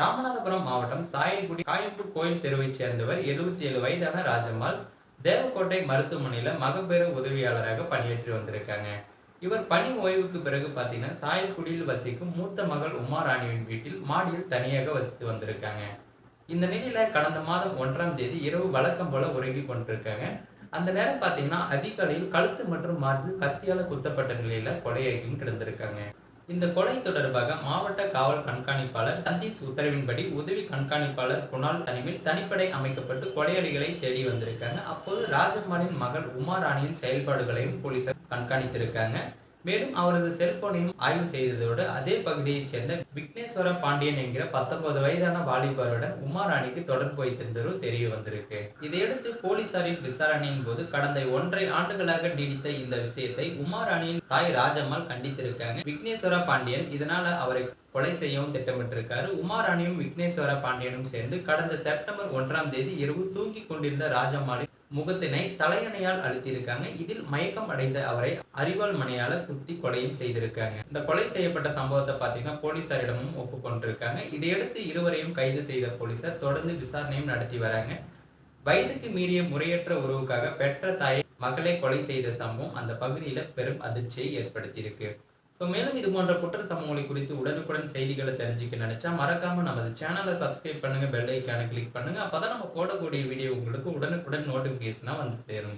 ராமநாதபுரம் மாவட்டம் சாயல்குடி காயம்பூர் கோயில் தெருவைச் சேர்ந்தவர் எழுபத்தி ஏழு வயதான ராஜம்மாள். தேவக்கோட்டை மருத்துவமனையில மகப்பேறு உதவியாளராக பணியாற்றி வந்திருக்காங்க. இவர் பணி ஓய்வுக்கு பிறகு பாத்தீங்கன்னா சாயல்குடியில் வசிக்கும் மூத்த மகள் உமாராணியின் வீட்டில் மாடியில் தனியாக வசித்து வந்திருக்காங்க. இந்த நிலையில கடந்த மாதம் ஒன்றாம் தேதி இரவு வழக்கம் போல உறங்கி கொண்டிருக்காங்க. அந்த நேரம் பார்த்தீங்கன்னா அதிகாலையில் கழுத்து மற்றும் மார்பில் கத்தியால குத்தப்பட்ட நிலையில கொலையாகியும் கிடந்திருக்காங்க. இந்த கொலை தொடர்பாக மாவட்ட காவல் கண்காணிப்பாளர் சந்தீஷ் உத்தரவின்படி உதவி கண்காணிப்பாளர் குணால் தலைமையில் தனிப்படை அமைக்கப்பட்டு கொலையாளிகளை தேடி வந்திருக்காங்க. அப்போது ராஜம்மாளின் மகள் உமாராணியின் செயல்பாடுகளையும் போலீசார் கண்காணித்திருக்காங்க. மேலும் அவரது செல்போனையும் ஆய்வு செய்ததோடு அதே பகுதியைச் சேர்ந்த விக்னேஸ்வர பாண்டியன் என்கிற பத்தொன்பது வயதான வாலிபருடன் உமாராணிக்கு தொடர்பு வைத்திருந்தது தெரிய வந்திருக்கு. இதையடுத்து போலீசாரின் விசாரணையின் போது கடந்த ஒன்றை ஆண்டுகளாக நீடித்த இந்த விஷயத்தை உமாராணியின் தாய் ராஜம்மாள் கண்டித்திருக்காங்க. விக்னேஸ்வர பாண்டியன் இதனால அவரை கொலை செய்யவும் திட்டமிட்டிருக்காரு. உமாராணியும் விக்னேஸ்வர பாண்டியனும் சேர்ந்து கடந்த செப்டம்பர் ஒன்றாம் தேதி இரவு தூங்கிக் கொண்டிருந்த ராஜம்மாளின் முகத்தினை தலையணையால் அழுத்தியிருக்காங்க. இதில் மயக்கம் அடைந்த அவரை அரிவாள் மனையால குத்தி கொலையும் செய்திருக்காங்க. இந்த கொலை செய்யப்பட்ட சம்பவத்தை பார்த்தீங்கன்னா போலீசாரிடமும் ஒப்புக்கொண்டிருக்காங்க. இதையடுத்து இருவரையும் கைது செய்த போலீசார் தொடர்ந்து விசாரணையும் நடத்தி வராங்க. வயதுக்கு மீறிய முறையற்ற உறவுக்காக பெற்ற தாயை மகளை கொலை செய்த சம்பவம் அந்த பகுதியில பெரும் அதிர்ச்சியை ஏற்படுத்தியிருக்கு. ஸோ மேலும் இது போன்ற குற்ற சம்பவங்களை குறித்து உடனுக்குடன் செய்திகளை தெரிஞ்சுக்க நினைச்சா மறக்காம நமது சேனலை சப்ஸ்கிரைப் பண்ணுங்க பெல் ஐக்கானை கிளிக் பண்ணுங்க. அப்பதான் நம்ம போடக்கூடிய வீடியோ உங்களுக்கு உடனுக்குடன் நோட்டிபிகேஷனா வந்து சேரும்.